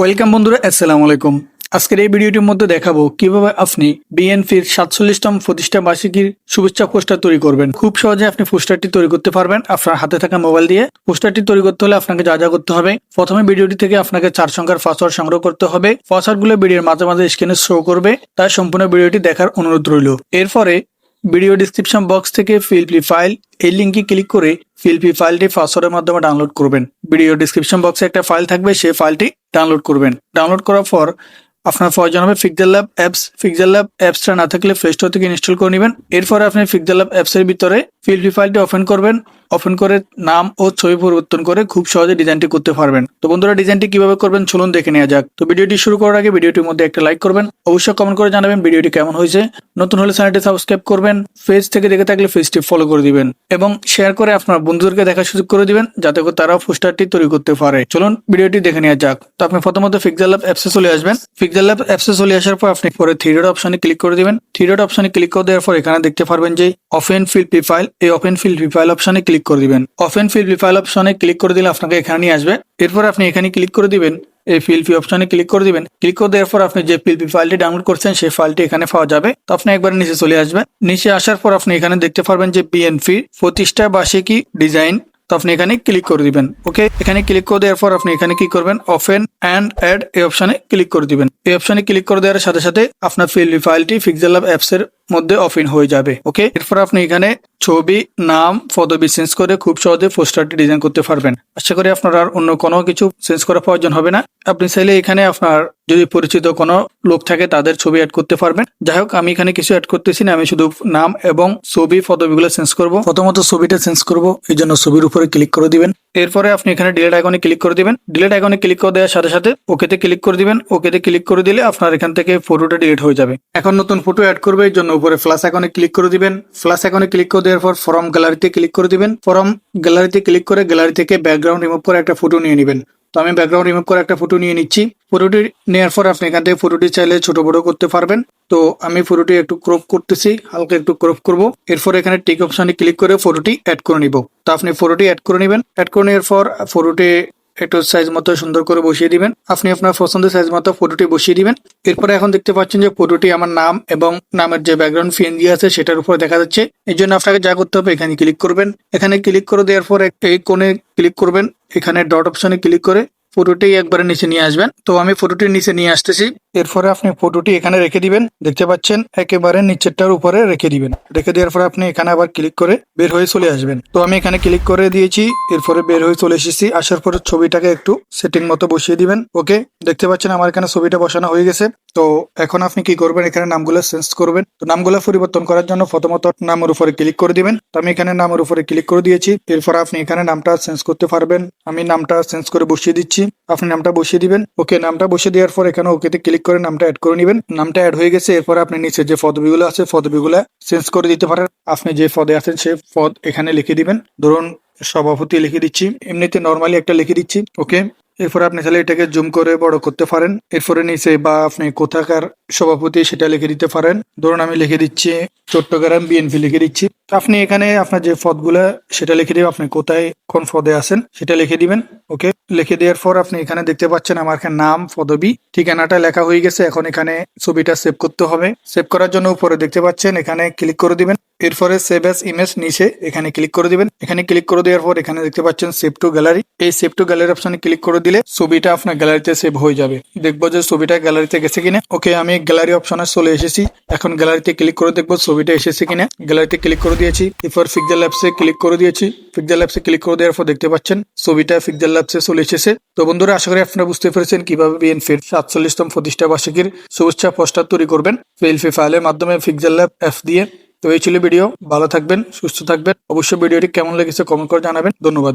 Welcome বন্ধুরা, আসসালামু আলাইকুম। আজকের এই ভিডিওটির মধ্যে দেখাবো কীভাবে আপনি বিএনপির সাতচল্লিশতম প্রতিষ্ঠা বার্ষিকীর শুভেচ্ছা পোস্টার তৈরি করবেন। খুব সহজে আপনি পোস্টারটি তৈরি করতে পারবেন আপনার হাতে থাকা মোবাইল দিয়ে। পোস্টারটি তৈরি করতে হলে আপনাকে যা যা করতে হবে, প্রথমে ভিডিওটি থেকে আপনাকে চার সংখ্যার পাসওয়ার্ড সংগ্রহ করতে হবে। পাসওয়ার্ডগুলো ভিডিওর মাঝে মাঝে স্ক্রিনে শো করবে, তাই সম্পূর্ণ ভিডিওটি দেখার অনুরোধ রইল। এরপরে ভিডিও ডিসক্রিপশন বক্স থেকে ফিলপি ফাইল এই লিঙ্কে ক্লিক করে ফিলপি ফাইলটি পাসওয়ার্ডের মাধ্যমে ডাউনলোড করবেন। ভিডিও ডিসক্রিপশন বক্সে একটা ফাইল থাকবে, সেই ফাইলটি ডাউনলোড করবেন। ডাউনলোড করার পর আপনার প্রয়োজন হবে fixer lab apps fixer lab অ্যাপসটা না থাকলে প্লে স্টোর থেকে ইনস্টল করে নেবেন। এরপরে আপনি ফিক্সার ল্যাব অ্যাপসের ভিতরে ফিলপি ফাইলটি ওপেন করবেন। ওপেন করে নাম ও ছবি পরিবর্তন করে খুব সহজে ডিজাইনটি করতে পারবেন। তো বন্ধুরা ডিজাইনটি কীভাবে করবেন চলুন দেখে নেওয়া যাক। তো ভিডিওটি শুরু করার আগে ভিডিওটির মধ্যে একটা লাইক করবেন। অবশ্যই কমেন্ট করে জানাবেন ভিডিওটি কেমন হয়েছে। নতুন হলে চ্যানেলটি সাবস্ক্রাইব করবেন পেজ থেকে দেখে থাকলে পেজটি ফলো করে দিবেন এবং শেয়ার করে আপনার বন্ধুদেরকে দেখার সুযোগ করে দিবেন, যাতে করে তারাও পোস্টারটি তৈরি করতে পারে। চলুন ভিডিওটি দেখে নেওয়া যাক। তো আপনি প্রথমত ফিক্সার ল্যাব অ্যাপসে চলে আসবেন। ফিক্সার ল্যাব অ্যাপসে চলে আসার পর আপনি পরে থ্রি ডট অপশনে ক্লিক করে দিবেন। থ্রি ডট অপশনে ক্লিক করে দেওয়ার পর এখানে দেখতে পারবেন যে ওপেন ফিল ফাইল এই ওপেন ফিল ফাইল অপশনে ক্লিক করে দিবেন। অফেন ফিল ফাইল অপশনে ক্লিক করে দিলে আপনাকে এখানে নিয়ে আসবে। এরপর আপনি এখানে ক্লিক করে দিবেন। এই ফিল ফি অপশনে ক্লিক করে দিবেন। ক্লিক করে দেওয়ার পর আপনি যে ফিলপি ফাইলটি ডাউনলোড করছেন, সেই ফাইলটি এখানে পাওয়া যাবে। তো আপনি একবার নিচে চলে আসবেন। নিচে আসার পর আপনি এখানে দেখতে পারবেন যে বিএনপি প্রতিষ্ঠা বার্ষিকী ডিজাইন তো আপনি এখানে ক্লিক করে দিবেন। ওকে এখানে ক্লিক করে দেওয়ার পর আপনি এখানে কি করবেন? ওপেন অ্যান্ড অ্যাড এই অপশনে ক্লিক করে দিবেন। এই অপশনে ক্লিক করে দেওয়ার সাথে সাথে আপনার ফিল্ড ফাইলটি ফিক্সাল অ্যাপস এর মধ্যে ওপেন হয়ে যাবে ওকে এরপর আপনি এখানে ছবি, নাম, পদবি চেঞ্জ করে খুব সহজে পোস্টারটি ডিজাইন করতে পারবেন। আশা করি আপনার আর অন্য কোনো কিছু চেঞ্জ করার প্রয়োজন হবে না। আপনি চাইলে এখানে আপনার যদি পরিচিত কোনো লোক থাকে তাদের ছবি অ্যাড করতে পারবেন। যাই হোক, আমি এখানে কিছু অ্যাড করতেছি না, আমি শুধু নাম এবং ছবি পদবিগুলো চেঞ্জ করব। প্রথমত ছবিটা চেঞ্জ করব, এই জন্য ছবির উপরে ক্লিক করে দিবেন। এরপরে আপনি এখানে ডিলেট আইকনে ক্লিক করে দিবেন। ডিলেট আইকনে ক্লিক করে দেওয়ার সাথে সাথে ওকেতে ক্লিক করে দিবেন। ওকেতে ক্লিক করে দিলে আপনার এখান থেকে ফটোটা ডিলিট হয়ে যাবে। এখন নতুন ফটো অ্যাড করবে এর জন্য উপরে ফ্লাশ আইকনে ক্লিক করে দিবেন। ফ্লাশ আইকনে ক্লিক করে দেওয়ার পর ফর্ম গ্যালারিতে ক্লিক করে দিবেন। ফর্ম গ্যালারিতে ক্লিক করে গ্যালারি থেকে ব্যাকগ্রাউন্ড রিমুভ করে একটা ফটো নিয়ে নেবেন। তো আমি ব্যাকগ্রাউন্ড রিমুভ করে একটা ফটো নিয়ে নিচ্ছি। ফটোটি নেওয়ার পর আপনি এখান থেকে ফটোটি চাইলে ছোট বড় করতে পারবেন। তো আমি ফটোটি একটু ক্রপ করতেছি, হালকা একটু ক্রপ করব। এরপর এখানে টিক অপশনে ক্লিক করে ফটোটি অ্যাড করে নিব। তো আপনি ফটোটি অ্যাড করে নেবেন। অ্যাড করে নেওয়ার পর ফটোটি একটু সাইজ মতো সুন্দর করে বসিয়ে দিবেন। আপনি আপনার পছন্দের সাইজ মতো ফটোটি বসিয়ে দিবেন। এরপরে এখন দেখতে পাচ্ছেন যে ফটোটি আমার নাম এবং নামের যে ব্যাকগ্রাউন্ড ফিন দিয়ে আছে সেটার উপরে দেখা যাচ্ছে। এই জন্য আপনাকে যা করতে হবে, এখানে ক্লিক করবেন। এখানে ক্লিক করে দেওয়ার পর এই কোণে ক্লিক করবেন। এখানে ডট অপশনে ক্লিক করে ফটোটি একবারে নিচে নিয়ে আসবেন। তো আমি ফটোটি নিচে নিয়ে আসতেছি। এরপরে আপনি ফটোটি এখানে রেখে দিবেন। দেখতে পাচ্ছেন, একেবারে নিচেরটার উপরে রেখে দিবেন। রেখে দেওয়ার পরে আপনি এখানে আবার ক্লিক করে বের হয়ে চলে আসবেন। তো আমি এখানে ক্লিক করে দিয়েছি, এরপরে বের হয়ে চলে এসেছি। আসার পরে ছবিটাকে একটু সেটিং মতো বসিয়ে দিবেন। ওকে দেখতে পাচ্ছেন আমার এখানে ছবিটা বসানো হয়ে গেছে। তো এখন আপনি কি করবেন? এখানে নামগুলো চেঞ্জ করবেন। তো নামগুলো পরিবর্তন করার জন্য প্রথমত নামের উপরে ক্লিক করে দিবেন। তো আমি এখানে নামের উপরে ক্লিক করে দিয়েছি। এরপর আপনি এখানে নামটা চেঞ্জ করতে পারবেন। আমি নামটা চেঞ্জ করে বসিয়ে দিচ্ছি। আপনি নামটা বসিয়ে দিবেন। ওকে নামটা বসিয়ে দেওয়ার পর এখানে ওকেতে ক্লিক করে নামটা অ্যাড করে নেবেন। নামটা অ্যাড হয়ে গেছে, এরপর আপনি নিচে যে পদবিগুলো আছে, পদবিগুলো চেঞ্জ করে দিতে পারেন। আপনি যে পদে আছেন সে পদ এখানে লিখে দিবেন। ধরুন, সভাপতি লিখে দিচ্ছি। এমনিতে নর্মালি একটা লিখে দিচ্ছি। ওকে এরপরে আপনি তাহলে এটাকে জুম করে বড় করতে পারেন। এরপরে নিচে বা আপনি কোথাকার সভাপতি সেটা লিখে দিতে পারেন। ধরুন আমি লিখে দিচ্ছি চট্টগ্রাম বিএনপি লিখে দিচ্ছি। আপনি এখানে আপনার যে পদগুলা, সেটা লিখে দিবেন। আপনি কোথায়, কোন পদে আছেন, সেটা লিখে দিবেন। ওকে? লিখে দেওয়ার পর আপনি এখানে দেখতে পাচ্ছেন আমার নাম, পদবি, ঠিকানাটা লেখা হয়ে গেছে। এখন এখানে ছবিটা সেভ করতে হবে। সেভ করার জন্য উপরে দেখতে পাচ্ছেন, এখানে ক্লিক করে দিবেন। এরপরে সেভ এস ইমেজ নিচে এখানে ক্লিক করে দিবেন। এখানে ক্লিক করে দেওয়ার পর এখানে দেখতে পাচ্ছেন সেভ টু গ্যালারি এই সেভ টু গ্যালারি অপশনে ক্লিক করে দিলে ছবিটা আপনার গ্যালারিতে সেভ হয়ে যাবে। দেখব যে ছবিটা গ্যালারিতে গেছে কিনা। ওকে, আমি গ্যালারি অপশনে চলে এসেছি। এখন গ্যালারিতে ক্লিক করে দেখব ছবিটা এসেছে কিনা। গ্যালারিতে ক্লিক করে দিয়েছি। এরপর পিক্সেল ল্যাবসে ক্লিক করে দিয়েছি। পিক্সেল ল্যাবসে ক্লিক করে দেওয়ার পর দেখতে পাচ্ছেন, ছবিটা পিক্সেল ল্যাবসে চলে এসেছে। তো বন্ধুরা, আশা করি আপনারা বুঝতে পেরেছেন কীভাবে বিএনপির সাতচল্লিশতম প্রতিষ্ঠা বার্ষিকীর শুভেচ্ছা পোস্টার তৈরি করবেন। ফেলফি ফাইলের মাধ্যমে পিক্সেল ল্যাব অ্যাপ দিয়ে। তো এই ছিল ভিডিও। ভালো থাকবেন, সুস্থ থাকবেন। অবশ্যই ভিডিওটি কেমন লেগেছে কমেন্ট করে জানাবেন। ধন্যবাদ।